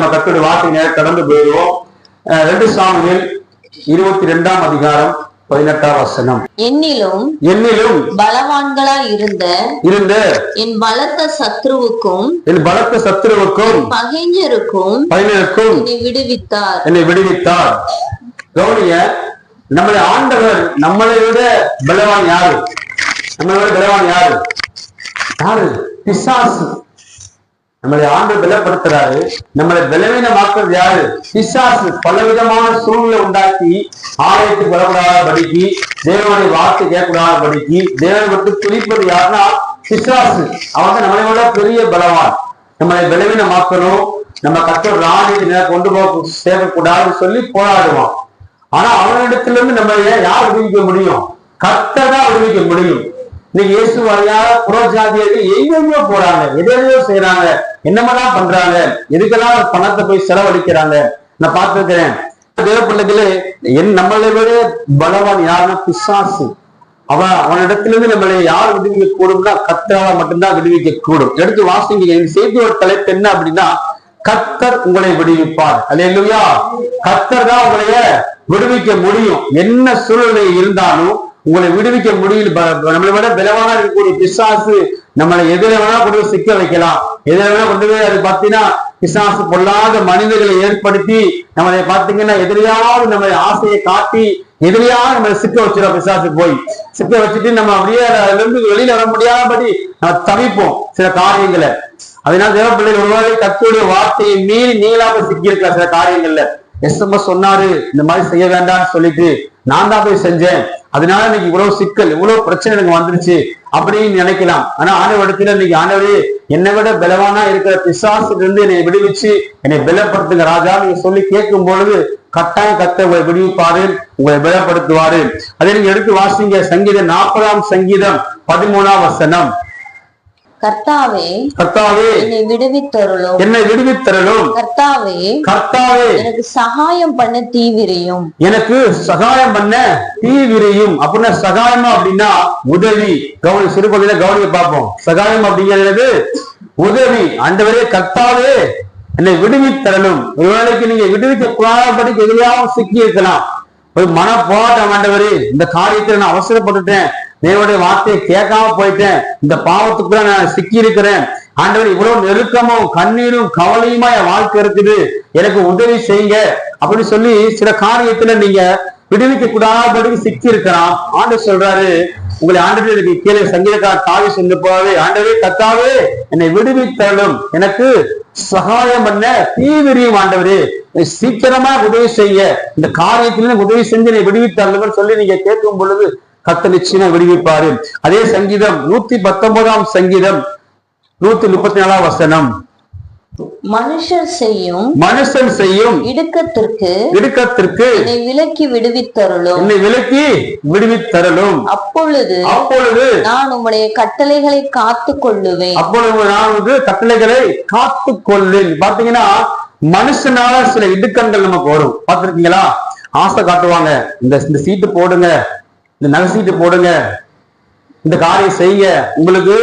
நம்ம கத்தோட வார்த்தை கடந்து போயிடுவோம். ரெண்டு சாமியில் இருபத்தி ரெண்டாம் அதிகாரம் பதினெட்டாம் வசனம். என்னிலும் என்னிலும் பலவான்களாய் இருந்த இருந்த என் பலத்த சத்ருவுக்கும் என் பலத்த சத்துருவுக்கும் பகைஞருக்கும் பயனருக்கும் என்னை விடுவித்தார். என்னை விடுவித்தார். கௌனிய நம்மளை ஆண்டவர் நம்மளை விட பலவான் யாரு? நம்மளை விட பலவான் யாரு? யாரு? பிசாசு. நம்மளை ஆண்டு பலப்படுத்துறாரு. நம்மளை பலவீனமாக்குறது யாரு? பிசாசு. பலவிதமான சூழ்நிலை உண்டாக்கி ஆலயத்துக்கு வரக்கூடாதபடிக்கு தேவனுடைய வார்த்தை கேட்கக்கூடாதபடிக்கு தேவனை விட்டு துணிப்பது யாருன்னா பிசாசு. அவன் தான் நம்மளை விட பெரிய பலவான். நம்மளை பலவீனமாக்கணும். நம்ம கத்தர் ராணியை கொண்டு போக சேர்க்கக்கூடாதுன்னு சொல்லி போராடுவான். ஆனா அவனிடத்துல இருந்து நம்ம யார் விடுவிக்க முடியும்? கர்த்தர் விடுவிக்க முடியும். இன்னைக்கு இயேசு வழியாக புறஜாதியர்கள் எங்கெங்கயோ போறாங்க. எதையோ செய்யறாங்க என்னமெல்லாம் பண்றாங்க? எதுக்கெல்லாம் பணத்தை போய் செலவழிக்கிறாங்க? நான் பார்த்திருக்கிறேன். தேவ என் நம்மளை விட பலவான் யாருன்னா பிசாசு. அவன் அவனிடத்திலிருந்து நம்மளை யார் விடுவிக்க கூடும்னா கத்தரால மட்டும்தான் விடுவிக்க கூடும் எடுத்து வாசிங்க என் செய்தியோட தலைப்பு என்ன அப்படின்னா கத்தர் உங்களை விடுவிப்பார். அது இல்லையா கத்தர் தான் உங்களைய விடுவிக்க முடியும். என்ன சூழ்நிலை இருந்தாலும் உங்களை விடுவிக்க முடியும் நம்மளை விட பலவான இருக்கக்கூடிய பிசாசு நம்மளை எதிர வேணா கொண்டு போய் சிக்க வைக்கலாம் எதிர வேணா கொண்டு போய் அது பார்த்தீங்கன்னா பிசாசு பொல்லாத மனிதர்களை ஏற்படுத்தி நம்மளை பார்த்தீங்கன்னா எதிரியாவது நம்மளை ஆசையை காட்டி எதிரியாக நம்மளை சிக்க வச்சிடும் பிசாசு போய். சிக்க வச்சுட்டு நம்ம அப்படியே அதுல இருந்து வெளியில வர முடியாதபடி நம்ம தவிப்போம் சில காரியங்களை. அதனால தேவ பிள்ளைகள் ஒருவாறு கத்துடைய வார்த்தையை மீறி நீங்களாக சிக்கி சில காரியங்கள்ல. எஸ்எம்எஸ் சொன்னாரு இந்த மாதிரி செய்ய வேண்டாம்னு சொல்லிட்டு நான் தான் போய் செஞ்சேன். அதனால இன்னைக்கு இவ்வளவு சிக்கல் இவ்வளவு பிரச்சனை எனக்கு வந்துருச்சு அப்படின்னு நினைக்கலாம். ஆனா ஆண்டவரிடத்துல இன்னைக்கு ஆண்டவரே என்னை விட பலவானா இருக்கிற பிசாசுல இருந்து என்னை விடுவிச்சு என்னை பலப்படுத்துங்க ராஜா நீங்க சொல்லி கேட்கும் பொழுது கட்டாயம் கத்த உங்களை விடுவிப்பாரு உங்களை பலப்படுத்துவாரு. அதை நீங்க எடுத்து வாசிங்க. சங்கீதம் நாற்பதாம் சங்கீதம் பதிமூணாம் வசனம். கர்த்தாவே கர்த்தாவே என்னை விடுவித்தருளும். என்னை விடுவித்தரலும் கர்த்தாவே கர்த்தாவே எனக்கு சகாயம் பண்ண தீவிரையும் எனக்கு சகாயம் பண்ண தீவிரையும் அப்படின்னா சகாயமா அப்படின்னா உதவி. கவனி சிறுபகுதியில கவனிக்க பார்ப்போம். சகாயம் அப்படிங்கிறது உதவி. ஆண்டவரே கர்த்தாவே என்னை விடுவித்தரலும் ஒரு வேளைக்கு நீங்க விடுவிக்க கூடாதபடிக்கு எதிரியாவும் சிக்கி இருக்கலாம் ஒரு மன போராட்டம் ஆண்டவரே இந்த காரியத்துல நான் அவசரப்பட்டுட்டேன். தேவனுடைய வார்த்தையை கேட்காம போயிட்டேன். இந்த பாவத்துக்குள்ள நான் சிக்கி இருக்கிறேன் ஆண்டவர் இவ்வளவு நெருக்கமும் கண்ணீரும் கவலையுமா என் வாழ்க்கை இருக்குது? எனக்கு உதவி செய்யுங்க. அப்படின்னு சொல்லி சில காரியத்துல நீங்க விடுவிக்க கூடாதபடிக்கு சிக்கி இருக்கிறான் ஆண்டு சொல்றாரு உங்களை ஆண்டவருக்கு கீழே சங்கீதக்கார தாவி சென்று போவே ஆண்டவே கத்தாவே என்னை விடுவித்தரலும் எனக்கு சகாயம் பண்ண தீவிரியும் ஆண்டவரே. சீக்கிரமா உதவி செய்ய. இந்த காரியத்தில உதவி செஞ்சு என்னை விடுவித்தரலும் சொல்லி நீங்க கேட்கும் பொழுது கத்த நிச்சயமா விடுவிப்பாரு அதே சங்கீதம் நூத்தி பத்தொன்பதாம் சங்கீதம் நூத்தி முப்பத்தி நாலாம் வசனம். மனுஷர் செய்யும் மனுஷன் செய்யும் இடுக்கத்திற்கு இடுக்கத்திற்கு என்னை விலக்கி விடுவித்தருளும். என்னை விலக்கி விடுவித்தரலும் அப்பொழுது அப்பொழுது நான் உம்முடைய கட்டளைகளை காத்து கொள்ளுவேன் அப்பொழுது நான் வந்து கட்டளைகளை காத்து கொள்ளேன் பாத்தீங்கன்னா மனுஷனால சில இடுக்கண்கள் நமக்கு வரும். பார்த்திருக்கீங்களா? ஆசை காட்டுவாங்க. இந்த இந்த சீட்டு போடுங்க. இந்த நகை போடுங்க. இந்த காரியம் செய்ய. உங்களுக்கு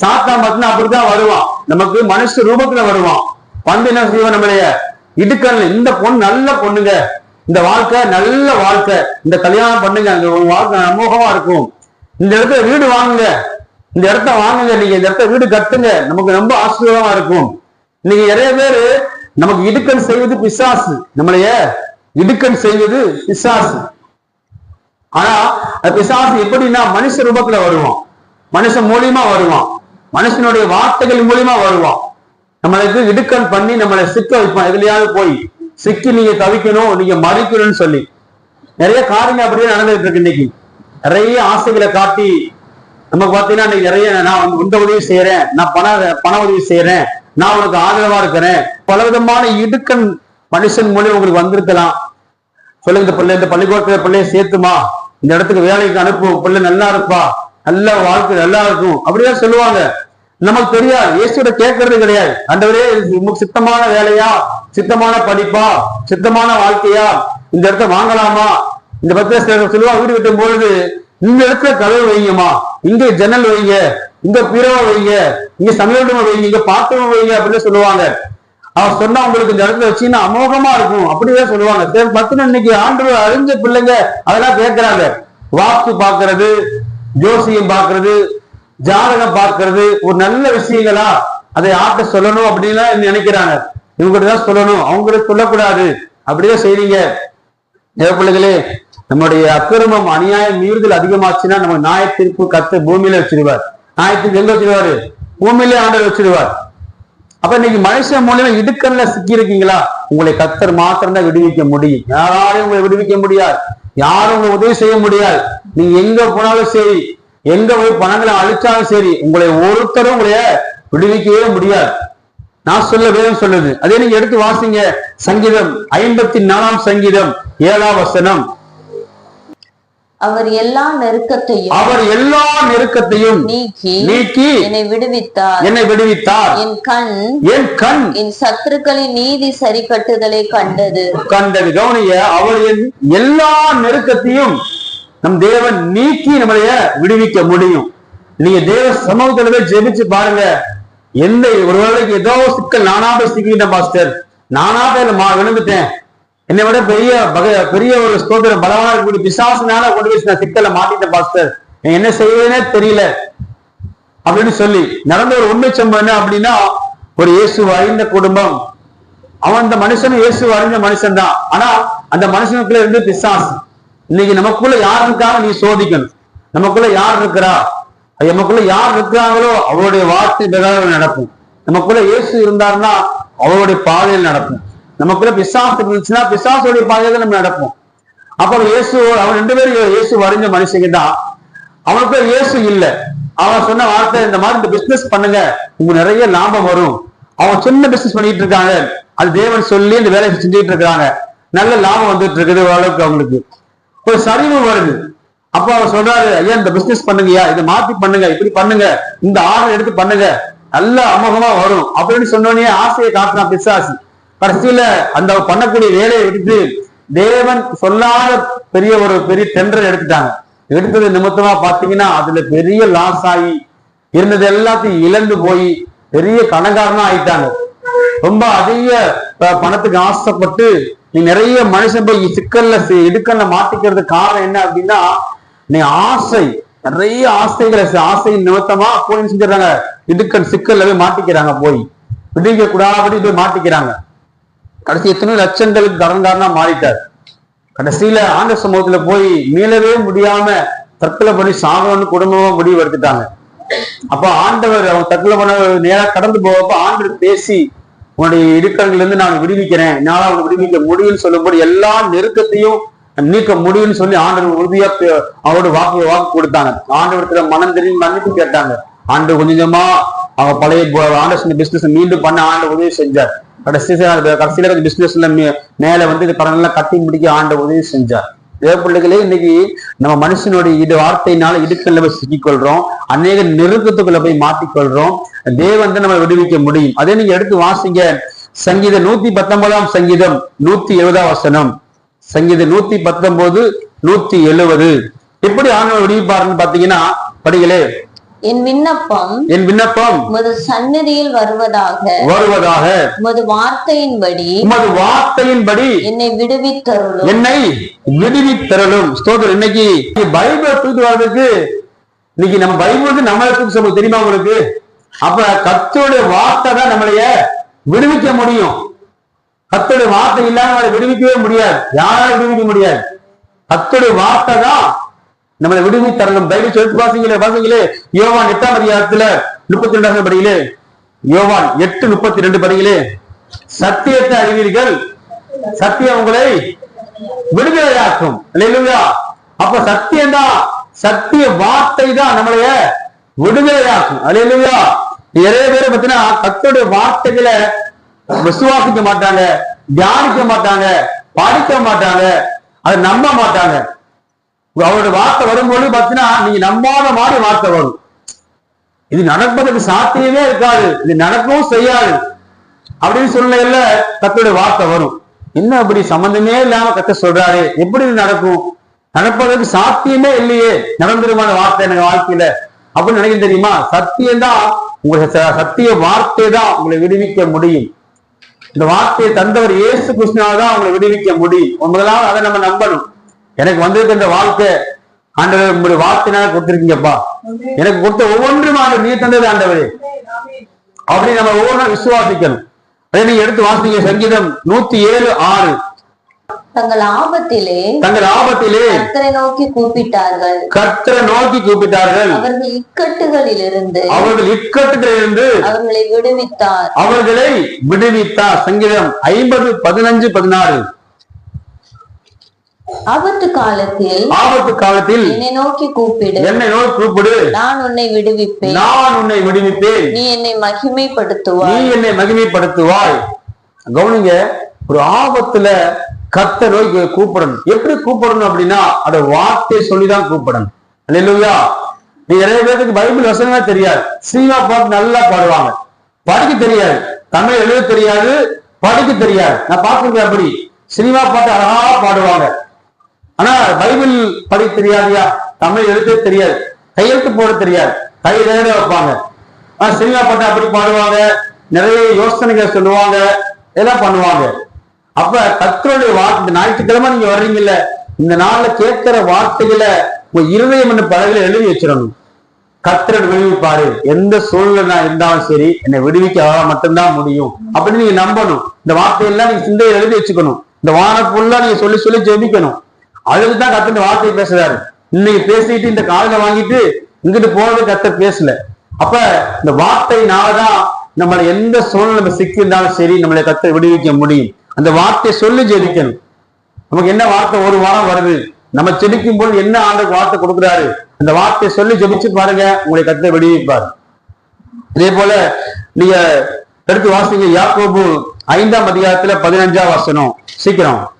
சாத்தா மட்டும் அப்படித்தான் வருவான். நமக்கு மனுஷ ரூபத்துல வருவான். வந்து என்ன செய்வோம் நம்மளைய? இடுக்கல்ல இந்த பொண்ணு நல்ல பொண்ணுங்க. இந்த வாழ்க்கை நல்ல வாழ்க்கை. இந்த கல்யாணம் பண்ணுங்க. அந்த உங்க வாழ்க்கை அமோகமா இருக்கும். இந்த இடத்துல வீடு வாங்குங்க. இந்த இடத்த வாங்குங்க. நீங்க இந்த இடத்த வீடு கட்டுங்க. நமக்கு ரொம்ப ஆசீர்வாதமா இருக்கும். இன்னைக்கு நிறைய பேரு நமக்கு இடுக்கன் செய்வது பிசாசு. நம்மளைய இடுக்கன் செய்வது பிசாசு. ஆனா அது பிசாசு எப்படின்னா மனுஷ ரூபத்துல வருவான். மனுஷன் மூலியமா வருவான். மனுஷனுடைய வார்த்தைகள் மூலியமா வருவான். நம்மளுக்கு இடுக்கன் பண்ணி நம்மளை சிக்க வைப்பான். எதுலயாவது போய் சிக்கி நீங்க தவிக்கணும் நீங்க மறிக்கணும்னு சொல்லி. நிறைய காரியங்கள் அப்படியே நடந்துட்டு இருக்கு இன்னைக்கு. நிறைய ஆசைகளை காட்டி நமக்கு பாத்தீங்கன்னா இன்னைக்கு நிறைய நான் வந்து இந்த உதவி செய்யறேன் நான் பண பண உதவி செய்யறேன் நான் உனக்கு ஆதரவா இருக்கிறேன். பல விதமான இடுக்கன் மனுஷன் மூலியம் உங்களுக்கு வந்திருக்கலாம். சொல்லுங்க இந்த பிள்ளை இந்த பள்ளிக்கூடத்துல பிள்ளைய சேர்த்துமா? இந்த இடத்துக்கு வேலைக்கு அனுப்பும் பிள்ளை நல்லா இருப்பா நல்ல வாழ்க்கை நல்லா இருக்கும். அப்படியே சொல்லுவாங்க. நமக்கு தெரியாது. இயேசுட கேட்கறது கிடையாது. ஆண்டவரே உமக்கு சித்தமான வேலையா? சித்தமான படிப்பா? சித்தமான வாழ்க்கையா? இந்த இடத்த வாங்கலாமா? இந்த பத்திர சொல்லுவா வீடு கட்டும் பொழுது இந்த இடத்துல கதவு வைங்கம்மா. இங்க ஜன்னல் வைங்க. இங்க பிறவை வைங்க. இங்க சமையல் வைங்க. இங்க பாத்திரம் வைங்க அப்படின்னு சொல்லுவாங்க. அவர் சொன்னா உங்களுக்கு இந்த இடத்துல வச்சீங்கன்னா அமோகமா இருக்கும். அப்படியே சொல்லுவாங்க. சரி, இன்னைக்கு ஆண்டு அறிஞ்ச பிள்ளைங்க அதெல்லாம் கேட்கிறாங்க. வாக்கு பாக்குறது ஜோசியம் பாக்குறது ஜாதகம் பாக்குறது ஒரு நல்ல விஷயங்களா? அதை ஆட்ட சொல்லணும் அப்படின்னு நினைக்கிறாங்க? இவங்ககிட்ட தான் சொல்லணும். அவங்களுக்கு சொல்லக்கூடாது. அப்படியே செய்றீங்க. பிள்ளைகளே நம்முடைய அக்கிரமம் அநியாயம் மீறுதல் அதிகமாச்சுன்னா நம்ம நியாயத்திற்கு கத்து பூமியில வச்சிருவார். நியாயத்திற்கு எங்க வச்சிருவாரு? பூமியிலே ஆண்டவர் வச்சிருவார். அப்ப இன்னைக்கு மனுஷன் மூலியமா இடுக்கல்ல சிக்கி இருக்கீங்களா உங்களை கத்தர் மாத்திரம் தான் விடுவிக்க முடியும். யாராலையும் உங்களை விடுவிக்க முடியாது. யாரும் உங்களை உதவி செய்ய முடியாது. நீங்க எங்க போனாலும் சரி எங்க போய் பணங்களை அழிச்சாலும் சரி உங்களை ஒருத்தரும் உங்களைய விடுவிக்கவே முடியாது. நான் சொல்ல வேதம் சொல்லுது. அதே நீங்க எடுத்து வாசிங்க. சங்கீதம் ஐம்பத்தி நாலாம் சங்கீதம் ஏழாம் வசனம். அவர் எல்லா நெருக்கத்தையும் அவர் எல்லா நெருக்கத்தையும் நீக்கி நீக்கி என்னை விடுவித்தார். என்னை விடுவித்தார். என் கண் என் கண் என் சத்துருக்களின் நீதி சரி கட்டுதலை கண்டது. கண்டது. கவனிய அவர் எல்லா நெருக்கத்தையும் நம் தேவன் நீக்கி நம்மளைய விடுவிக்க முடியும். நீங்க தேவ சமூகத்துல ஜெபிச்சு பாருங்க. எந்த ஒரு ஏதோ சிக்கல் நானா போய் சிக்கிட்டேன் பாஸ்டர். நானா போய் மா விழுந்துட்டேன். என்னை விட பெரிய பக- பெரிய ஒரு ஸ்தோத்திரம் பலமான இருக்கக்கூடிய பிசாசுனால கொண்டு போய் நான் சிக்கல மாட்டிட்டேன் பாஸ்டர். என்ன செய்வதுனே தெரியல. அப்படின்னு சொல்லி நடந்த ஒரு உண்மை சம்பவம் என்ன அப்படின்னா ஒரு இயேசு அறிந்த குடும்பம். அவன் அந்த மனுஷனும் இயேசு அறிந்த மனுஷன் தான். ஆனா அந்த மனுஷனுக்குள்ள இருந்து பிசாசு. இன்னைக்கு நமக்குள்ள யார் இருக்காங்க நீ சோதிக்கணும். நமக்குள்ள யார் இருக்கிறா? நமக்குள்ள யார் இருக்கிறாங்களோ அவருடைய வார்த்தை பிரகாரம் நடக்கும். நமக்குள்ள இயேசு இருந்தாருன்னா அவருடைய பாதையில் நடக்கும். நமக்குள்ள பிசாசு இருந்துச்சுன்னா பிசாசுடைய பாதையில நம்ம நடப்போம். அப்புறம் இயேசு அவன் ரெண்டு பேரும் இயேசு வரைஞ்ச மனுஷங்க தான். அவனுக்கு இயேசு இல்லை. அவன் சொன்ன வார்த்தை இந்த மாதிரி இந்த பிசினஸ் பண்ணுங்க. உங்களுக்கு நிறைய லாபம் வரும். அவன் சின்ன பிசினஸ் பண்ணிட்டு இருக்காங்க. அது தேவன் சொல்லி இந்த வேலையை செஞ்சுட்டு இருக்காங்க நல்ல லாபம் வந்துட்டு இருக்குது ஓரளவுக்கு அவங்களுக்கு. ஒரு சரிவு வருது. அப்ப அவர் சொல்றாரு ஐயா இந்த பிசினஸ் பண்ணுங்கய்யா. இதை மாத்தி பண்ணுங்க. இப்படி பண்ணுங்க. இந்த ஆர்டர் எடுத்து பண்ணுங்க. நல்ல அமோகமா வரும். அப்படின்னு சொன்னோடனே ஆசையை காட்டுறான் பிசாசு. கடைசியில அந்த பண்ணக்கூடிய வேலையை விட்டுட்டு தேவன் சொல்லாத பெரிய ஒரு பெரிய டெண்டர் எடுத்துட்டாங்க. எடுத்தது நிமித்தமா பாத்தீங்கன்னா அதுல பெரிய லாஸ் ஆகி இருந்தது எல்லாத்தையும் இழந்து போய் பெரிய கணக்காரனா ஆயிட்டாங்க. ரொம்ப அதிக பணத்துக்கு ஆசைப்பட்டு நீ நிறைய மனுஷன் போய் சிக்கல்ல இடுக்கல்ல மாட்டிக்கிறது காரணம் என்ன அப்படின்னா நீ ஆசை நிறைய ஆசைகளை ஆசையின் நிமித்தமா போய் செஞ்சிடறாங்க இடுக்கல் சிக்கல்ல போய் மாட்டிக்கிறாங்க போய். விடுவிக்க கூடாதபடி போய் மாட்டிக்கிறாங்க. கடைசி எத்தனை லட்சங்களுக்கு கடன்காரனா மாறிட்டார். கடைசியில ஆண்ட சமூகத்துல போய் மீளவே முடியாம தற்கொலை பண்ணி சாகணும்னு குடும்பமா முடிவு எடுத்துட்டாங்க. அப்ப ஆண்டவர் அவன் தற்கொலை பண்ண நேரா கடந்து போவப்ப ஆண்டவர் பேசி உன்னுடைய இடுக்கங்கள்ல இருந்து நான் விடுவிக்கிறேன். என்னால அவனை விடுவிக்க முடியும்னு சொல்லும்போது எல்லா நெருக்கத்தையும் நீக்க முடியும்னு சொல்லி ஆண்டவர் உறுதியா அவரோட வாக்கு வாக்கு கொடுத்தாங்க. ஆண்டவரத்துல மனம் தெரிஞ்சு மன்னிப்பு கேட்டாங்க. ஆண்டு கொஞ்சமா அவங்க பழைய ஆண்டர் பிசினஸ் மீண்டும் பண்ண ஆண்டு உதவி செஞ்சார். கடைசியில கடைசியில கொஞ்சம் பிசினஸ்ல மேல வந்து இந்த கடன் எல்லாம் கட்டி முடிக்க ஆண்ட உதவி செஞ்சார். தேவ பிள்ளைகளே இன்னைக்கு நம்ம மனுஷனுடைய இது வார்த்தையினால இடுக்கல்ல போய் சிக்கிக்கொள்றோம். அநேக நெருக்கத்துக்குள்ள போய் மாட்டிக்கொள்றோம் தேவன் வந்து நம்ம விடுவிக்க முடியும். அதே நீங்க எடுத்து வாசிங்க. சங்கீதம் நூத்தி பத்தொன்பதாம் சங்கீதம் நூத்தி எழுபதாம் வசனம். சங்கீதம் நூத்தி பத்தொன்பது நூத்தி எழுவது எப்படி ஆண்டவர் விடுவிப்பாருன்னு பாத்தீங்கன்னா படிகளே என் விண்ணப்பம் என் விண்ணப்பம் உமது சந்நிதியில் வருவதாக வருவதாக உமது வார்த்தையின்படி உமது வார்த்தையின்படி என்னை விடுவித்தருளும். என்னை விடுவித்தரலும் ஸ்தோத்திரம். இன்னைக்கு பைபிள் தூக்கிட்டு வர்றதுக்கு இன்னைக்கு நம்ம பைபிள் வந்து நம்மளை தூக்கி சொல்ல தெரியுமா உங்களுக்கு? அப்ப கத்தோடைய வார்த்தை தான் நம்மளைய விடுவிக்க முடியும். கத்தோடைய வார்த்தை இல்லாம நம்மளை விடுவிக்கவே முடியாது. யாராலும் விடுவிக்க முடியாது. கத்தோடைய வார்த்தை தான் நம்மளை விடுவி தரணும். பைபிள் சொல்லி வாசிங்களே வாசிங்களே. யோவான் எட்டாம் அதிகாரத்துல முப்பத்தி ரெண்டாம் படியிலே. யோவான் எட்டு முப்பத்தி ரெண்டு படியிலே. சத்தியத்தை அறிவீர்கள். சத்தியம் உங்களை விடுதலையாக்கும். இல்லையா அப்ப சத்தியம் தான் சத்திய வார்த்தை தான் நம்மளைய விடுதலையாக்கும். அல்லையா நிறைய பேர் பார்த்தீங்கன்னா கத்தோடைய வார்த்தைகளை விசுவாசிக்க மாட்டாங்க தியானிக்க மாட்டாங்க படிக்க மாட்டாங்க அதை நம்ப மாட்டாங்க. அவரோட வார்த்தை வரும்போது பாத்தீங்கன்னா நீங்க நம்பாத மாதிரி வார்த்தை வரும். இது நடப்பதற்கு சாத்தியமே இருக்காது. இது நடக்கவும் செய்யாது. அப்படின்னு சொல்லையில கத்தோடைய வார்த்தை வரும். என்ன அப்படி சம்பந்தமே இல்லாம கத்த சொல்றாரு. எப்படி இது நடக்கும்? நடப்பதற்கு சாத்தியமே இல்லையே. நடந்துருமான வார்த்தை எனக்கு வாழ்க்கையில. அப்படின்னு நினைக்க தெரியுமா? சத்தியம் தான் உங்களை சத்திய வார்த்தை தான் உங்களை விடுவிக்க முடியும். இந்த வார்த்தையை தந்தவர் இயேசு கிருஷ்ணாவை தான் உங்களை விடுவிக்க முடியும். முதலாவது அதை நம்ம நம்பணும். எனக்கு வந்திருக்க இந்த வாழ்க்கை ஆண்டவர் உங்களுடைய வார்த்தைனால கொடுத்திருக்கீங்கப்பா. எனக்கு கொடுத்த ஒவ்வொன்றும் ஆண்டவர் நீ தந்தது ஆண்டவரே. அப்படி நம்ம ஒவ்வொன்றும் விசுவாசிக்கணும். அதை நீங்க எடுத்து வாசிங்க சங்கீதம் நூத்தி ஏழு ஆறு. தங்கள் ஆபத்திலே தங்கள் ஆபத்திலே கர்த்தரை நோக்கி கூப்பிட்டார்கள். கர்த்தரை நோக்கி கூப்பிட்டார்கள். அவர்கள் இக்கட்டுகளிலிருந்து அவர்கள் இக்கட்டிலிருந்து அவர்களை விடுவித்தார். அவர்களை விடுவித்தார். சங்கீதம் ஐம்பது பதினஞ்சு பதினாறு. ஆபத்து காலத்தில் ஆபத்து காலத்தில் என்னை நோக்கி கூப்பிடு. என்னை நோக்கி கூப்பிடு. நான் உன்னை விடுவிப்பேன். நான் உன்னை விடுவிப்பேன். நீ என்னை நீ மகிமைப்படுத்துவாய் என்னை மகிமைப்படுத்துவாய். கவனிங்க ஒரு ஆபத்துல கத்த நோய்க்கு கூப்பிடணும். எப்படி கூப்பிடணும் அப்படின்னா அத வார்த்தை சொல்லிதான் கூப்பிடணும். இல்லையா நீ நிறைய பேருக்கு பைபிள் வசனமே தெரியாது. சினிமா பாட்டு நல்லா பாடுவாங்க. படிக்க தெரியாது. தமிழ் எழுத தெரியாது. படிக்க தெரியாது. நான் பார்த்திருக்கேன் அப்படி. சினிமா பாட்டு அழகா பாடுவாங்க. ஆனா பைபிள் படி தெரியாதியா? தமிழ் எழுத்தே தெரியாது. கையெழுத்து போட தெரியாது. கை எழுத வைப்பாங்க. ஆனா சினிமா பாட்டு அப்படி பாடுவாங்க. நிறைய யோசனைகள் சொல்லுவாங்க. இதெல்லாம் பண்ணுவாங்க. அப்ப கத்தருடைய வார்த்தை இந்த ஞாயிற்றுக்கிழமை நீங்க வர்றீங்கல்ல இந்த நாள்ல கேட்கிற வார்த்தைகளை உங்க இருதயம் என்ன பலகையில எழுதி வச்சிடணும். கத்திரன் விடுவிப்பாரு. எந்த சூழ்நிலை நான் இருந்தாலும் சரி என்னை விடுவிக்க அவரால் மட்டும்தான் முடியும். அப்படின்னு நீங்க நம்பணும். இந்த வார்த்தையெல்லாம் நீங்க சிந்தையை எழுதி வச்சுக்கணும். இந்த வாரம் ஃபுல்லா நீங்க சொல்லி சொல்லி ஜெபிக்கணும். அழுதுதான் கத்த இந்த வார்த்தையை பேசுறாரு. இன்னைக்கு பேசிட்டு இந்த காலத்தை வாங்கிட்டு இங்கிட்டு போனது கத்த பேசல. அப்ப இந்த வார்த்தையினாலதான் நம்மளை எந்த சூழ்நிலை நம்ம சிக்கி இருந்தாலும் சரி நம்மளை கத்த விடுவிக்க முடியும். அந்த வார்த்தையை சொல்லி ஜெபிக்கணும். நமக்கு என்ன வார்த்தை ஒரு வாரம் வருது? நம்ம செடிக்கும் போது என்ன ஆண்டுக்கு வார்த்தை கொடுக்குறாரு? அந்த வார்த்தையை சொல்லி ஜெபிச்சு பாருங்க உங்களை கத்த விடுவிப்பார். இதே போல நீங்க எடுத்து வாசிங்க யாக்கோபு ஐந்தாம் அதிகாரத்துல பதினஞ்சாம் வசனம். சீக்கிரம்.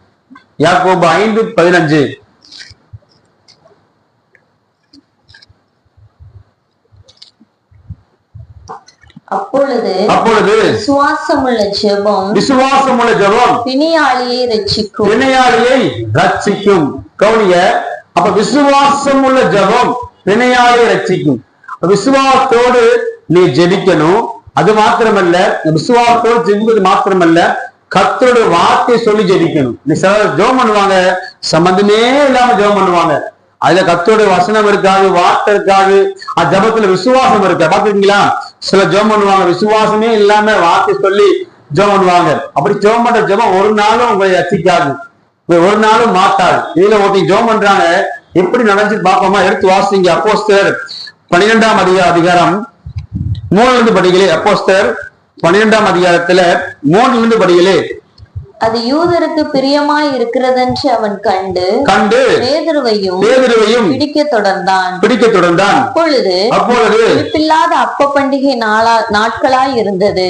யாக்கோபு ஐந்து பதினஞ்சு. அப்பொழுது அப்பொழுது சுவாசமுள்ள ஜெபம் விசுவாசமுள்ள ஜெபம் பிணியாளியை ரட்சிக்கும் வினையாளியை ரட்சிக்கும் கவுனிய அப்ப விசுவாசம் உள்ள ஜெபம் வினையாளியை ரட்சிக்கும் விசுவாசத்தோடு நீ ஜெபிக்கணும். அது மாத்திரமல்ல விசுவாசத்தோடு ஜெபிப்பது மாத்திரமல்ல கத்தோட வார்த்தையை சொல்லி ஜெபிக்கணும். நீ சில ஜோம் பண்ணுவாங்க சம்பந்தமே இல்லாம ஜெபம் பண்ணுவாங்க. அதுல கத்தோட வசனம் இருக்காது வார்த்தை இருக்காது அந்த ஜெபத்துல விசுவாசம் இருக்கா. பாத்துருக்கீங்களா சில ஜெபம் பண்ணுவாங்க விசுவாசமே இல்லாம வார்த்தை சொல்லி ஜெபம் பண்ணுவாங்க. அப்படி ஜோம் பண்ற ஜெபம் ஒரு நாளும் உங்களை ரசிக்காது. ஒரு நாளும் மாட்டாது இதுல ஒருத்தங்க ஜோம் பண்றாங்க எப்படி நடந்துச்சு பாப்போமா எடுத்து வாசிங்க அப்போஸ்தர் பன்னிரெண்டாம் அதிகாரம் மூணுல இருந்து படிகளே அப்போஸ்தர் பன்னிரெண்டாம் அதிகாரத்துல மூணுல இருந்து படிகளே அது யூதருக்கு பிரியமாய் இருக்கிறதென்று அவன் கண்டு கண்டு பேதுருவையும் பேதுருவையும் பிடிக்க தொடர்ந்தான். பிடிக்க தொடர்ந்தான். அப்பொழுது அப்பொழுது குறிப்பில்லாத அப்ப பண்டிகை நாளா நாட்களாய் இருந்தது.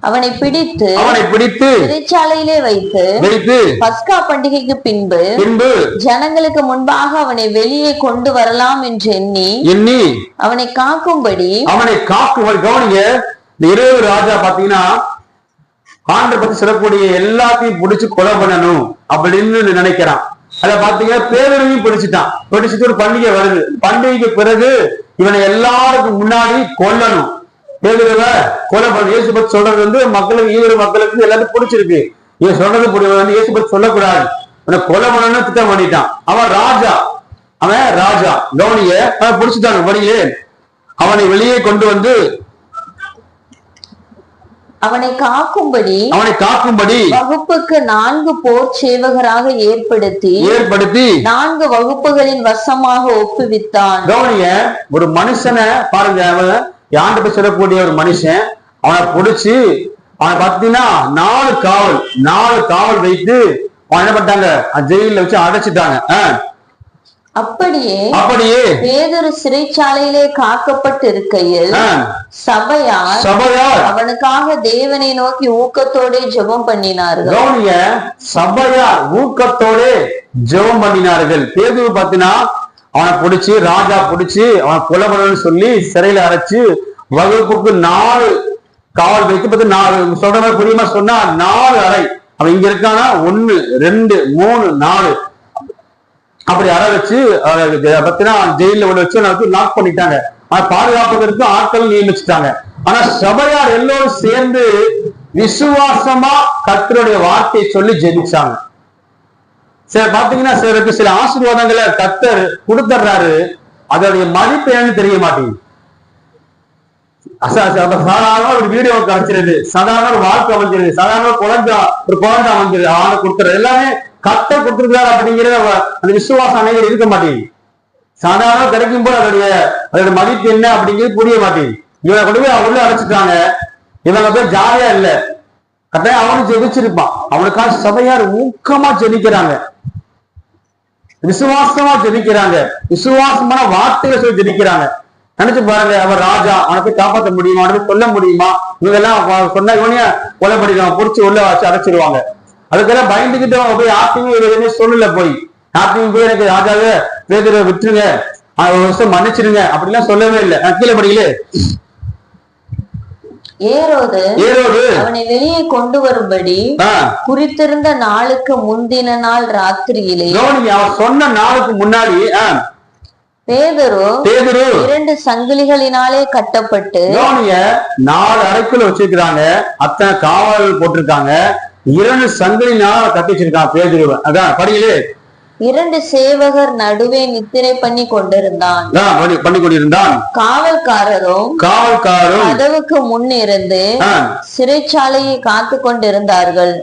அவனை பிடித்து அவனை பிடித்து சிறைச்சாலையிலே வைத்து வைத்து பஸ்கா பண்டிகைக்கு பின்பு பின்பு ஜனங்களுக்கு முன்பாக அவனை வெளியே கொண்டு வரலாம் என்று எண்ணி எண்ணி அவனை காக்கும்படி அவனை காக்கும் கவனிங்க இந்த இரவு ராஜா பாத்தீங்கன்னா ஆண்டை பத்தி சொல்லக்கூடிய எல்லாத்தையும் பிடிச்சு கொலை பண்ணணும் அப்படின்னு நினைக்கிறான். அத பாத்தீங்கன்னா பேரவையும் பிடிச்சிட்டான். பிடிச்சிட்டு ஒரு பண்டிகை வருது. பண்டிகைக்கு பிறகு இவனை எல்லாருக்கும் முன்னாடி கொல்லணும். பேருவ கொலை பண்ண இயேசு பத்தி சொல்றது வந்து மக்களுக்கு ஈவரு மக்களுக்கு எல்லாத்துக்கும் பிடிச்சிருக்கு. இவன் சொல்றது புரிய வந்து இயேசு பத்தி சொல்லக்கூடாது. இவனை கொலை பண்ணணும்னு திட்டம் பண்ணிட்டான். அவன் ராஜா. அவன் ராஜா. கவனிய அவன் பிடிச்சிட்டாங்க படியே அவனை வெளியே கொண்டு வந்து அவனை காக்கும்படி அவனை காக்கும்படி வகுப்புக்கு நான்கு போர் சேவகராக ஏற்படுத்தி ஏற்படுத்தி நான்கு வகுப்புகளின் வசமாக ஒப்புவித்தான். கவனிய ஒரு மனுஷனை பாருங்க அவன் யாண்டு போய் சொல்லக்கூடிய ஒரு மனுஷன். அவனை பிடிச்சு அவனை பார்த்தீங்கன்னா நாலு காவல் நாலு காவல் வைத்து அவன் என்ன பண்ணிட்டாங்க? ஜெயில வச்சு அடைச்சிட்டாங்க. அப்படியே அப்படியே பேதொரு சிறைச்சாலையிலே காக்கப்பட்டு இருக்கையில் சபையார் சபையார் அவனுக்காக தேவனை நோக்கி ஊக்கத்தோட ஜெபம் பண்ணினார்கள். சபையார் ஊக்கத்தோட ஜெபம் பண்ணினார்கள். பேதுரு பாத்தீங்கன்னா அவனை பிடிச்சு ராஜா பிடிச்சு அவனை கொலை பண்ணணும்னு சொல்லி சிறையில அடைச்சு வகுப்புக்கு நாலு காவல் வைத்து பார்த்து நாலு சொல்ற மாதிரி புரியுமா? சொன்னா நாலு அறை. அவன் இங்க இருக்கானா? ஒண்ணு ரெண்டு மூணு நாலு. அப்படி அற வச்சு பத்தினா ஜெயில உள்ள வச்சு லாக் பண்ணிட்டாங்க. ஆனா பாதுகாப்பதற்கு ஆட்கள் நியமிச்சுட்டாங்க. ஆனா சபையார் எல்லோரும் சேர்ந்து விசுவாசமா கத்தருடைய வார்த்தையை சொல்லி ஜெபிச்சாங்க. சில பாத்தீங்கன்னா சிலருக்கு சில ஆசீர்வாதங்களை கத்தர் கொடுத்துட்றாரு அதோடைய மதிப்பு என்னன்னு தெரிய மாட்டேங்குது. சாதாரண ஒரு வீடியோ கிடைச்சிருது சாதாரண ஒரு வாழ்க்கை அமைஞ்சிருது சாதாரண குழந்தை ஒரு குழந்தை அமைஞ்சிருது ஆணை கொடுத்துறது எல்லாமே கத்த கொடுத்துருக்காரு அப்படிங்கிற அவ- அந்த விசுவாசம் அனைவரும் இருக்க மாட்டேங்குது சாதாரண கிடைக்கும் போது அதோடைய அதோட மதிப்பு என்ன அப்படிங்கிறது புரிய மாட்டேங்குது இவனை கொண்டு போய் உள்ள அடைச்சிட்டாங்க. இவங்க போய் ஜாலியா இல்ல. கட்டாயம் அவனும் ஜெபிச்சிருப்பான். அவனுக்காக சபையார் ஊக்கமா ஜெபிக்கிறாங்க. விசுவாசமா ஜெபிக்கிறாங்க. விசுவாசமான வார்த்தைகளை சொல்லி ஜெபிக்கிறாங்க. நினைச்சு பாருங்க அவர் ராஜா அவனை போய் காப்பாற்ற முடியுமா? அவனை சொல்ல கொல்ல முடியுமா? இவங்க எல்லாம் அவ- சொன்ன கொலை பண்ணிடுவாங்க புடிச்சு உள்ள வச்சு அடைச்சிருவாங்க. அதுக்கெல்லாம் பயந்துகிட்டு அவங்க போய் யார்ட்டையும் எதுவுமே சொல்லல போய். யார்ட்டையும் போய் எனக்கு ராஜாவே பேதரை விட்டுருங்க. ஒரு வருஷம் மன்னிச்சிருங்க. அப்படிலாம் சொல்லவே இல்லை. நான் கீழே படிக்கல. ஏரோது ஏரோடு அவனை வெளியே கொண்டு வரும்படி குறித்திருந்த நாளுக்கு முந்தின நாள் ராத்திரியிலே அவன் சொன்ன நாளுக்கு முன்னாடி பேதரு பேதுரு. இரண்டு சங்கிலிகளினாலே கட்டப்பட்டு நாலு அறைக்குள்ள வச்சிருக்கிறாங்க. அத்தனை காவல் போட்டிருக்காங்க. இரண்டு சங்கிலினால கட்டி வச்சிருக்கான் பேதுருவ அதான் படிகளே இரண்டு சேவகர் நடுவே நித்திரை பண்ணி கொண்டிருந்தான். பண்ணி கொண்டிருந்தான். காவல்காரரும் காவல்காரும் கதவுக்கு முன் இருந்து சிறைச்சாலையை காத்து கொண்டிருந்தார்கள்.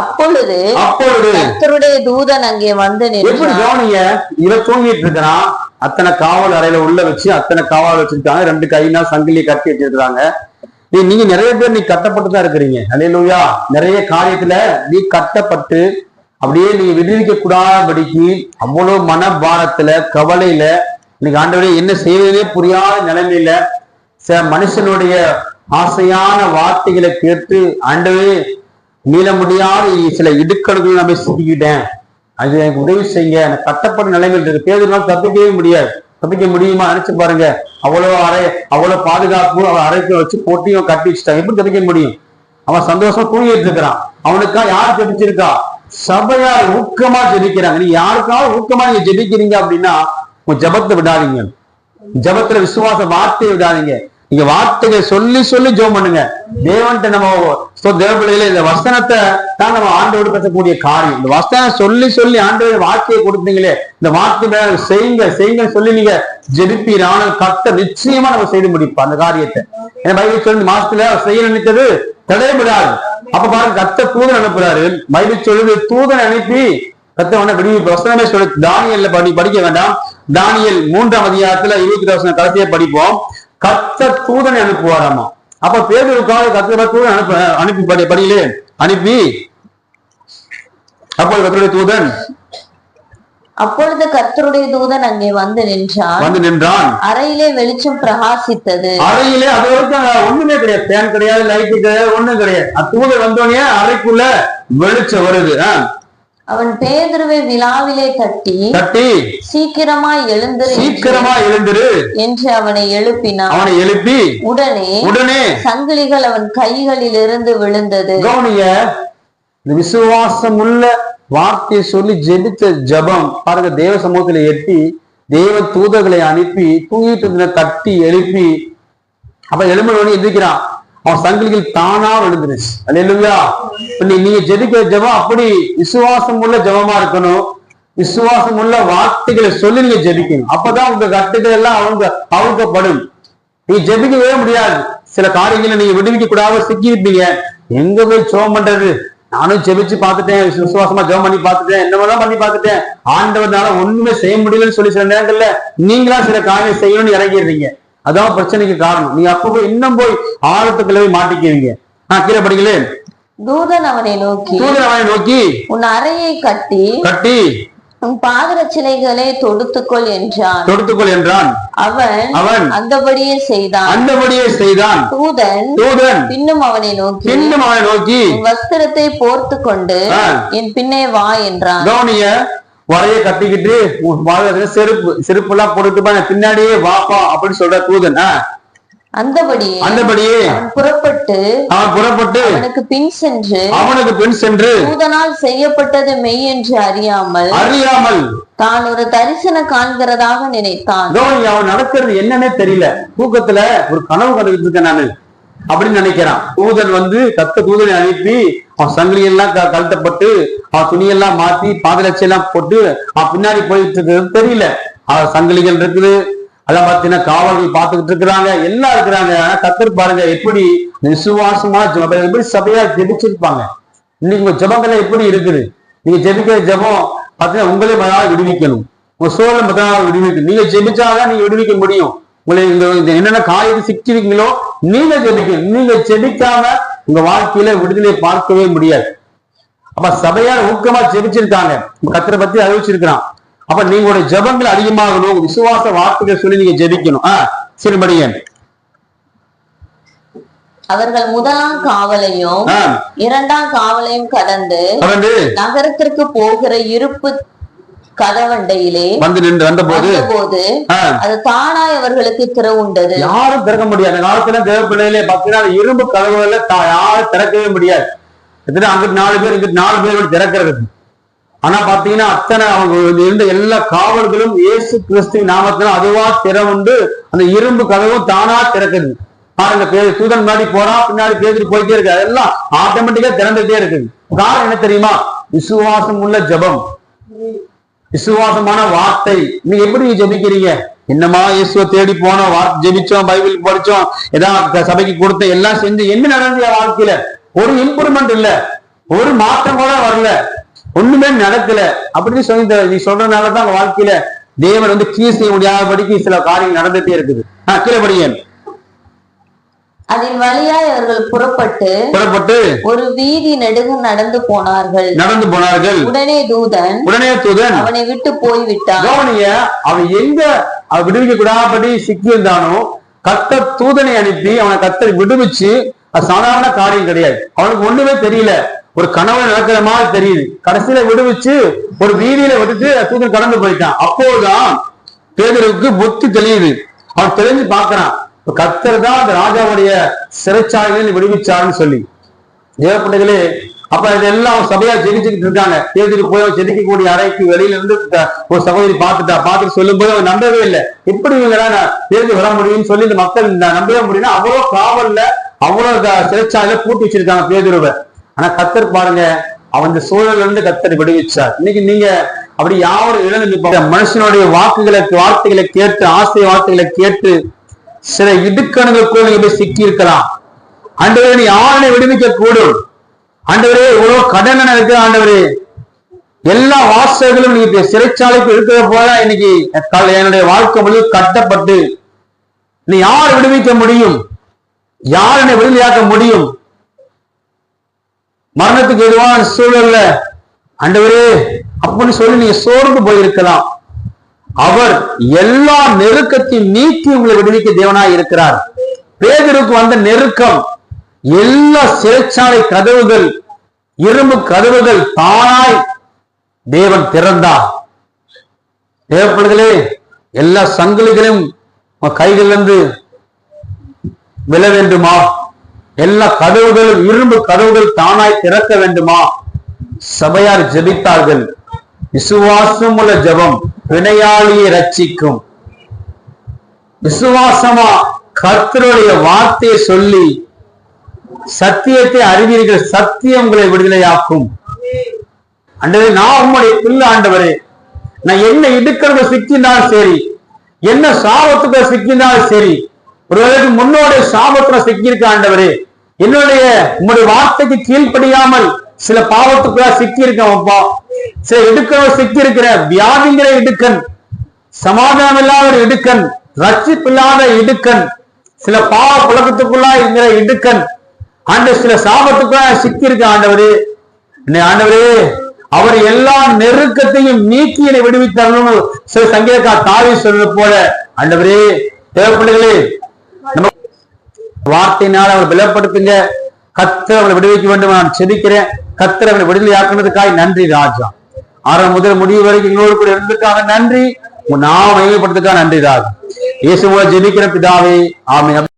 அப்பொழுது அப்பொழுது கர்த்தருடைய தூதன் அங்கே வந்து எப்படி கவனிங்க? இவன் தூங்கிட்டு இருக்கிறான். அத்தனை காவல் அறையில உள்ள வச்சு அத்தனை காவல் வச்சிருக்காங்க. ரெண்டு கையினா சங்கிலியை கட்டி வச்சிருக்காங்க நீங்க நிறைய பேர் நீ கட்டப்பட்டு தான் இருக்கிறீங்க. அல்லேலூயா நிறைய காரியத்துல நீ கட்டப்பட்டு அப்படியே நீங்க விடுவிக்க கூடாதபடிக்கு அவ்வளவு மனபாரத்துல கவலையில இன்னைக்கு ஆண்டவரே என்ன செய்வதே புரியாத நிலைமையில சில மனுஷனுடைய ஆசையான வார்த்தைகளை கேட்டு ஆண்டவே மீள முடியாத சில இடுக்கணுகள் நம்ம சிக்கிக்கிட்டேன் அது எனக்கு உதவி செய்யுங்க. எனக்கு கட்டப்பட்ட நிலைமையில் இருக்கு. பேருனால தப்பிக்கவே முடியாது. தப்பிக்க முடியுமா? நினைச்சு பாருங்க. அவ்வளவு அறை அவ்வளவு பாதுகாப்பு அவன் அரைக்கும் வச்சு போட்டியும் கட்டி வச்சுட்டான். எப்படி தப்பிக்க முடியும்? அவன் சந்தோஷமா தூங்கிட்டு இருக்கிறான். அவனுக்கா யார் ஜெபிச்சிருக்கா? சபையார் ஊக்கமா ஜெபிக்கிறாங்க. நீ யாருக்காவது ஊக்கமா நீங்க ஜெபிக்கிறீங்க அப்படின்னா உங்க ஜபத்தை விடாதீங்க. ஜெபத்துல விசுவாச வார்த்தையை விடாதீங்க. நீங்க வார்த்தைகளை சொல்லி சொல்லி ஜோம் பண்ணுங்க. தேவன்ட்ட நம்ம தேவ பிள்ளைகளே இந்த வசனத்தை தான் நம்ம ஆண்டோடு பேசக்கூடிய காரியம். இந்த வசனம் சொல்லி சொல்லி ஆண்டோட வார்த்தையை கொடுத்தீங்களே இந்த வார்த்தை செய்யுங்க செய்யுங்க சொல்லி நீங்க ஜெபிப்பீர். ஆனால் கத்த நிச்சயமா நம்ம செய்து முடிப்போம் அந்த காரியத்தை. ஏன்னா பைபிள் சொல்லி மாசத்துல செய்ய நினைத்தது தடைபடாது. அப்ப பாருங்க கத்த தூதன் அனுப்புறாரு. பைபிள் சொல்லுது தூதன் அனுப்பி கத்த உடனே விடுவி. வசனமே சொல்லி தானியல்ல படி படிக்க வேண்டாம். தானியல் மூன்றாம் அதிகாரத்துல இருபத்தி வசனம் கடைசியை படிப்போம். கத்த தூதனை அனுப்புவாராமா? அப்ப பேருக்காக கத்த தூதன் அனுப்ப அனுப்பி படி படியிலே அனுப்பி. அப்போ கத்தருடைய தூதன்? அப்பொழுது கர்த்தருடைய தூதன் அங்கே வந்து நின்றான். வந்து நின்றான். அறையிலே வெளிச்சம் பிரகாசித்தது. அறையிலே அது வரைக்கும் ஒண்ணுமே கிடையாது. ஃபேன் கிடையாது லைட்டு கிடையாது ஒண்ணும் கிடையாது. தூதன் வந்தோடனே அறைக்குள்ள வெளிச்சம் வருது. ஆ. அவன் பேதுருவை விழாவிலே தட்டி தட்டி சீக்கிரமாய் எழுந்திரு சீக்கிரமா எழுந்துரு என்று அவனை எழுப்பினான். அவனை எழுப்பி உடனே உடனே சங்கிலிகள் அவன் கைகளில் இருந்து விழுந்தது. கவனிங்க இந்த விசுவாசம் உள்ள வார்த்தையை சொல்லி ஜெபித்த ஜெபம் பாருங்க தேவ சமூகத்துல எட்டி தேவ தூதர்களை அனுப்பி தூங்கிட்டு இருந்த தட்டி எழுப்பி அப்ப எலும்பு எந்திரிக்கிறான். அவன் சங்கிலிகள் தானா விழுந்துருச்சு. அது இல்லையா நீங்க ஜெபிக்கிற ஜெபம் அப்படி விசுவாசம் உள்ள ஜெபமா இருக்கணும். விசுவாசம் உள்ள வார்த்தைகளை சொல்லி நீங்க ஜெபிக்கணும். அப்பதான் உங்க கட்டுகள் எல்லாம் அவங்க அவுக்கப்படும் நீங்க ஜெபிக்கவே முடியாது. சில காரியங்களை நீங்க விடுவிக்க கூடாது சிக்கியிருப்பீங்க. எங்க போய் ஜெபம் பண்றது? நானும் ஜெபிச்சு பார்த்துட்டேன். விசுவாசமா ஜெபம் பண்ணி பார்த்துட்டேன். என்னமெல்லாம் பண்ணி பார்த்துட்டேன். ஆண்டவர்னால ஒண்ணுமே செய்ய முடியலன்னு சொல்லி சில நேரங்கள்ல நீங்களா சில காரியம் செய்யணும்னு இறங்கிடுறீங்க. அதான் பிரச்சனைக்கு காரணம். நீங்க அப்ப போய் இன்னும் போய் ஆழத்துக்குள்ள போய் மாட்டிக்குவீங்க நான் கீழே படிக்கலே தூதன் அவனை நோக்கி தூதன் அவனை நோக்கி உன் அறையை கட்டி கட்டி உன் பாதரட்சிலைகளை தொடுத்துக்கொள் என்றான். தொடுத்துக்கொள் என்றான். அவன் அவன் அந்தபடியே செய்தான். அந்தபடியே செய்தான். தூதன் தூதன் பின்னும் அவனை நோக்கி பின்னும் அவனை நோக்கி வஸ்திரத்தை போர்த்து கொண்டு. என் பின்னே வா என்றான். வரைய கட்டிக்கிட்டு வாழ்றதுல செருப்பு செருப்பு எல்லாம் போட்டுட்டு பின்னாடியே வாப்பா அப்படின்னு சொல்ற தூதன். அந்தபடியே அந்தபடியே புறப்பட்டு அவன் புறப்பட்டு அவனுக்கு பின் சென்று அவனுக்கு பின் சென்று தூதனால் செய்யப்பட்டது மெய் என்று அறியாமல் அறியாமல் தான் ஒரு தரிசனம் காண்கிறதாக நினைத்தான். அவன் நடக்கிறது என்னன்னே தெரியல. தூக்கத்துல ஒரு கனவு கண்டுகிட்டு இருக்கேன் நானு. அப்படின்னு நினைக்கிறான். தூதன் வந்து கத்த தூதனை அனுப்பி அவன் சங்கிலி எல்லாம் க- கழட்டப்பட்டு அவன் துணியெல்லாம் மாத்தி பாதலட்சியெல்லாம் போட்டு அவன் பின்னாடி போயிட்டு இருக்கிறது தெரியல. அவன் சங்கிலிகள் இருக்குது அதெல்லாம் பாத்தீங்கன்னா காவல்கள் பார்த்துக்கிட்டு இருக்கிறாங்க. எல்லாம் இருக்கிறாங்க. ஆனா கத்தர் பாருங்க எப்படி விசுவாசமா ஜெபம். எப்படி சபையா ஜெபிச்சிருப்பாங்க? இன்னைக்கு உங்க ஜெபங்கள்லாம் எப்படி இருக்குது? நீங்க ஜெபிக்கிற ஜெபம் பாத்தீங்கன்னா உங்களே மதாவது விடுவிக்கணும். உங்க சோழ மதாவது விடுவிக்கணும். நீங்க ஜெபிச்சாதான் நீங்க விடுவிக்க முடியும். உங்களை இந்த என்னென்ன காரியத்தை சிக்கிறீங்களோ நீங்க ஜெபிக்கணும் நீங்க ஜெபிக்காம உங்க வாழ்க்கையில விடுதலை பார்க்கவே முடியாது. அப்ப சபையார் ஊக்கமா ஜெபிச்சிருக்காங்க. கத்தரை பத்தி அறிவிச்சிருக்கிறான். அப்ப நீங்களோட ஜெபங்கள் அதிகமாகணும் விசுவாச வார்த்தைகள் சொல்லி நீங்க ஜெபிக்கணும். ஆஹ் சரி படிங்க. அவர்கள் முதலாம் காவலையும் இரண்டாம் காவலையும் கடந்து நகரத்திற்கு போகிற இருப்பு கதவண்டையிலே வந்து நின்று வந்த போது அது தானாய் அவர்களுக்கு திறவுண்டது. யாரும் திறக்க முடியாது. காலத்துல தேவப்பிள்ளையிலே பார்த்தீங்கன்னா அந்த இரும்பு கதவுகளை யாரும் திறக்கவே முடியாது. எத்தனை அங்கிட்டு நாலு பேர் இங்கிட்டு நாலு பேர் திறக்கிறது. ஆனா பாத்தீங்கன்னா அத்தனை அவங்க இருந்த எல்லா காவல்களும் இயேசு கிறிஸ்து நாமத்துல அதுவா திறவுண்டு அந்த இரும்பு கதவும் தானா திறக்குது. பாருங்க பே தூதன் முன்னாடி போறான் பின்னாடி பேசிட்டு போயிட்டே இருக்கு. அதெல்லாம் ஆட்டோமேட்டிக்கா திறந்துட்டே இருக்குது. காரணம் என்ன தெரியுமா? விசுவாசம் உள்ள ஜெபம். விசுவாசமான வார்த்தை. நீங்க எப்படி ஜெபிக்கிறீங்க? என்னமா இயேசுவ தேடி போனோம் ஜெபிச்சோம் பைபிள் படிச்சோம் ஏதாவது சபைக்கு கொடுத்த எல்லாம் செஞ்சு என்ன நடந்தது வாழ்க்கையில? ஒரு இம்ப்ரூவ்மெண்ட் இல்ல. ஒரு மாற்றம் கூட வரல. ஒண்ணுமே நடக்கல. அப்படின்னு சொல்லி நீ சொல்றதுனாலதான் வாழ்க்கையில தேவன் வந்து கீழ் செய்ய முடியாதபடிக்கு சில காரியங்கள் நடந்துட்டே இருக்குது. ஆஹ் கீழே படியேன் அதன் வழியாய் அவர்கள் புறப்பட்டு புறப்பட்டு ஒரு வீதி நெடுக நடந்து போனார்கள். நடந்து போனார்கள். உடனே தூதன் உடனே தூதன் அவனை விட்டு போய்விட்டான். கவனிங்க அவன் எங்க அவன் விடுவிக்க சிக்கி இருந்தானோ கத்த தூதனை அனுப்பி அவனை கத்த விடுவிச்சு அது சாதாரண காரியம் கிடையாது. அவனுக்கு ஒண்ணுமே தெரியல. ஒரு கனவு நடக்கிற மாதிரி தெரியுது. கடைசியில விடுவிச்சு ஒரு வீதியில விட்டுட்டு தூதன் கடந்து போயிட்டான். அப்போதுதான் பேதருக்கு புத்தி தெளியுது. அவன் தெரிஞ்சு பார்க்கறான். இப்ப கத்தர் தான் அந்த ராஜாவுடைய சிறைச்சாலையில விடுவிச்சாருன்னு சொல்லி. தேவப்பிள்ளைகளே அப்ப இதெல்லாம் சபையா ஜெயிச்சுக்கிட்டு இருக்காங்க. தேதிக்கு போய் ஜெயிக்கக்கூடிய அறைக்கு வெளியில இருந்து ஒரு சகோதரி பார்த்துட்டா பார்த்துட்டு சொல்லும் போது அவன் நம்பவே இல்லை. எப்படி இவங்க தேதி வர முடியும்னு சொல்லி இந்த மக்கள் நம்பவே முடியும்னா அவ்வளவு காவல்ல அவ்வளவு சிறைச்சாலையில பூட்டி வச்சிருக்காங்க பேதுருவை. ஆனா கத்தர் பாருங்க அவன் இந்த சூழல்ல இருந்து கத்தர் விடுவிச்சார். இன்னைக்கு நீங்க அப்படி யாரும் இழந்து மனுஷனுடைய வாக்குகளை வார்த்தைகளை கேட்டு ஆசை வார்த்தைகளை கேட்டு சில இடுக்கணுகளுக்குள் நீங்க போய் சிக்கி இருக்கலாம் ஆண்டவரே நீ யாரை விடுவிக்க கூடும் ஆண்டவரே இவ்வளவு கடன் இருக்கு ஆண்டவரே. எல்லா வாசகர்களும் நீங்க சிறைச்சாலைக்கு இருக்கிற போல இன்னைக்கு என்னுடைய வாழ்க்கை முழு கட்டப்பட்டு. நீ யார் விடுவிக்க முடியும்? யார் என்னை விடுதலையாக்க முடியும்? மரணத்துக்கு எதுவான சூழல்ல ஆண்டவரே அப்படின்னு சொல்லி நீங்க சோர்ந்து போயிருக்கலாம். அவர் எல்லா நெருக்கத்தையும் நீக்கி உங்களை விடுவிக்க தேவனாய் இருக்கிறார். பேதருக்கு வந்த நெருக்கம் எல்லா சிறைச்சாலை கதவுகள் இரும்பு கதவுகள் தானாய் தேவன் திறந்தார். தேவப்படுகளே எல்லா சங்கிலிகளையும் கைகளிலிருந்து விழ வேண்டுமா? எல்லா கதவுகளும் இரும்பு கதவுகள் தானாய் திறக்க வேண்டுமா? சபையார் ஜெபித்தார்கள். விசுவாசம் உள்ள ஜெபம். வினையாளியை ரட்சிக்கும் விசுவாசமா கர்த்தருடைய வார்த்தையை சொல்லி சத்தியத்தை அறிவீர்கள் சத்தியம் உங்களை விடுதலையாக்கும். ஆண்டவரே நான் உம்முடைய பிள்ளை ஆண்டவரே. நான் என்ன இடுக்கிறது சிக்கினாலும் சரி என்ன சாபத்துக்கு சிக்கினாலும் சரி ஒருவேளைக்கு முன்னோடைய சாபத்துல சிக்கியிருக்க ஆண்டவரே என்னுடைய உம்முடைய வார்த்தைக்கு கீழ்ப்படியாமல் சில பாவத்துக்குள்ள சிக்கி இருக்கேன் அப்பா. சில இடுக்கிறவ சிக்கி இருக்கிற வியாதிங்கிற இடுக்கன் சமாதானம் இல்லாத ஒரு இடுக்கன் ரட்சிப்பில்லாத இடுக்கன் சில பாவ புழக்கத்துக்குள்ளா இருக்கிற இடுக்கன் ஆண்டு சில சாபத்துக்குள்ள சிக்கி இருக்க ஆண்டவரே ஆண்டவரே அவர் எல்லா நெருக்கத்தையும் நீக்கி என்னை விடுவித்தார்கள் சில சங்கீதக்கா தாவி சொல்றது போல. ஆண்டவரே தேவைப்படுகளே நம்ம வார்த்தையினால் அவரை பலப்படுத்துங்க. கத்தர் அவளை விடுவிக்க வேண்டும். நான் செதிக்கிறேன் கத்திர அவனை விடுதலையாக்குனதுக்காய் நன்றி ராஜா. ஆரம்ப முதல் முடிவு வரைக்கும் எங்களோடு கூட இருந்ததுக்காக நன்றி. உன் நாம் மையப்படுத்துக்காக நன்றி ராஜா. இயேசுவா ஜெபிக்கிற பிதாவே ஆமென்.